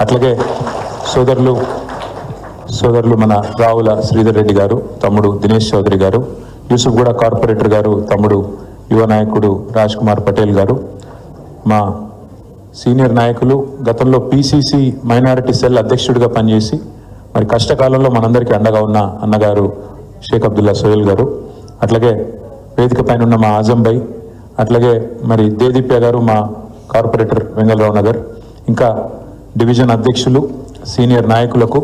అట్లాగే సోదరులు సోదరులు మన రావుల శ్రీధర్ రెడ్డి గారు తమ్ముడు దినేష్ చౌదరి గారు యూసుఫ్ కూడా కార్పొరేటర్ గారు తమ్ముడు యువ నాయకుడు రాజ్ కుమార్ పటేల్ గారు మా సీనియర్ నాయకులు గతంలో పీసీసీ మైనారిటీ సెల్ అధ్యక్షుడిగా పనిచేసి మరి కష్టకాలంలో మనందరికీ అండగా ఉన్న అన్నగారు షేక్ అబ్దుల్లా సోయల్ గారు అట్లాగే వేదిక పైన ఉన్న మా ఆజం అట్లాగే మరి దేదీప్య గారు మా కార్పొరేటర్ వెంగళరావు నగర్ ఇంకా డివిజన్ అధ్యక్షులు సీనియర్ నాయకులకు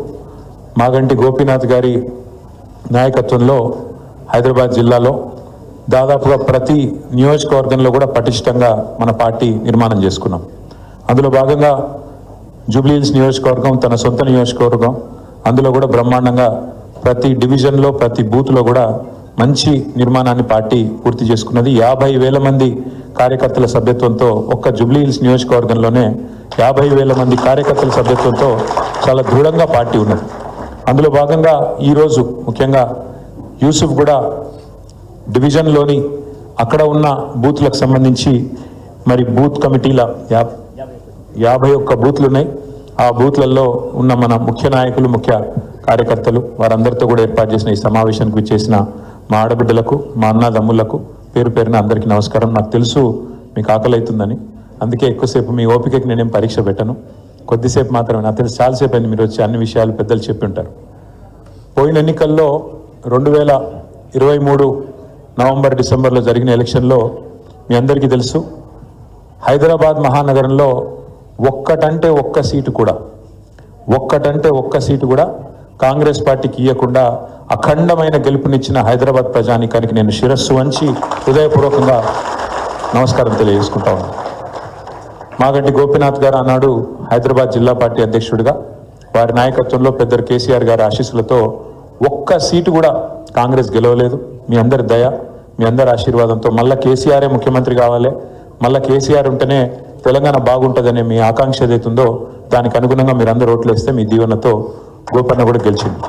మాగంటి గోపీనాథ్ గారి నాయకత్వంలో హైదరాబాద్ జిల్లాలో దాదాపుగా ప్రతి నియోజకవర్గంలో కూడా పటిష్టంగా మన పార్టీ నిర్మాణం చేసుకున్నాం. అందులో భాగంగా జూబ్లీహిల్స్ నియోజకవర్గం తన సొంత నియోజకవర్గం అందులో కూడా బ్రహ్మాండంగా ప్రతి డివిజన్లో ప్రతి బూత్లో కూడా మంచి నిర్మాణాన్ని పార్టీ పూర్తి చేసుకున్నది. యాభై వేల మంది కార్యకర్తల సభ్యత్వంతో ఒక్క జూబ్లీహిల్స్ నియోజకవర్గంలోనే యాభై వేల మంది కార్యకర్తల సభ్యత్వంతో చాలా దృఢంగా పార్టీ ఉన్నది. అందులో భాగంగా ఈరోజు ముఖ్యంగా యూసుఫ్ కూడా డివిజన్లోని అక్కడ ఉన్న బూత్లకు సంబంధించి మరి బూత్ కమిటీల యాభై ఒక్క బూత్లు ఉన్నాయి ఆ బూత్లలో ఉన్న మన ముఖ్య నాయకులు ముఖ్య కార్యకర్తలు వారందరితో కూడా ఏర్పాటు చేసిన ఈ సమావేశానికి చేసిన మా ఆడబిడ్డలకు మా అన్నదమ్ములకు పేరు పేరున అందరికీ నమస్కారం. నాకు తెలుసు మీకు ఆకలి అవుతుందని అందుకే ఎక్కువసేపు మీ ఓపికకి నేనేం పరీక్ష పెట్టను. కొద్దిసేపు మాత్రమే. నాకు తెలుసు చాలాసేపు అయింది మీరు వచ్చి అన్ని విషయాలు పెద్దలు చెప్పి ఉంటారు. పోయిన ఎన్నికల్లో రెండు వేల ఇరవై మూడు నవంబర్ డిసెంబర్లో జరిగిన ఎలక్షన్లో మీ అందరికీ తెలుసు హైదరాబాద్ మహానగరంలో ఒక్కటంటే ఒక్క సీటు కూడా ఒక్కటంటే ఒక్క సీటు కూడా కాంగ్రెస్ పార్టీకి ఇవ్వకుండా అఖండమైన గెలుపునిచ్చిన హైదరాబాద్ ప్రజానికానికి నేను శిరస్సు వంచి హృదయపూర్వకంగా నమస్కారం తెలియజేసుకుంటా ఉన్నాను మాగంటి గోపీనాథ్ గారు ఆనాడు హైదరాబాద్ జిల్లా పార్టీ అధ్యక్షుడిగా. వారి నాయకత్వంలో పెద్దరు కేసీఆర్ గారి ఆశీస్సులతో ఒక్క సీటు కూడా కాంగ్రెస్ గెలవలేదు. మీ అందరి దయ మీ అందరి ఆశీర్వాదంతో మళ్ళీ కేసీఆరే ముఖ్యమంత్రి కావాలి. మళ్ళీ కేసీఆర్ ఉంటేనే తెలంగాణ బాగుంటుందనే మీ ఆకాంక్ష ఏదైతుందో దానికి అనుగుణంగా మీరు అందరూ ఓట్లు వేస్తే మీ దీవెనతో గోపన్న కూడా గెలిచింది